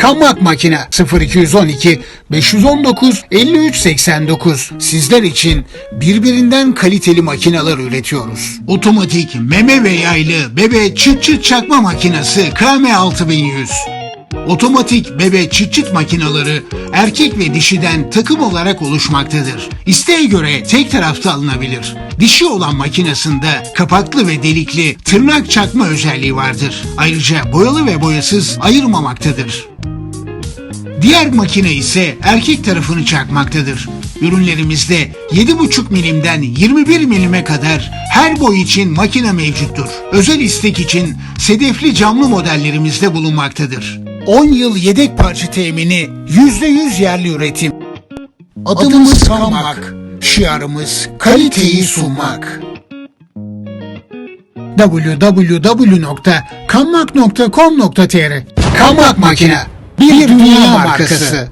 Kammak Makine 0212 519 5389 sizler için birbirinden kaliteli makineler üretiyoruz. Otomatik meme ve yaylı bebe çıt çıt çakma makinesi KM6100. Otomatik bebe çıt çıt makineleri erkek ve dişiden takım olarak oluşmaktadır. İsteğe göre tek tarafta alınabilir. Dişi olan makinesinde kapaklı ve delikli tırnak çakma özelliği vardır. Ayrıca boyalı ve boyasız ayırmamaktadır. Diğer makine ise erkek tarafını çakmaktadır. Ürünlerimizde 7,5 milimden 21 milime kadar her boy için makine mevcuttur. Özel istek için sedefli camlı modellerimizde bulunmaktadır. 10 yıl yedek parça temini, %100 yerli üretim. Adımız Kammak, şiarımız kaliteyi sunmak. www.kammak.com.tr Kammak Makine, bir dünya markası.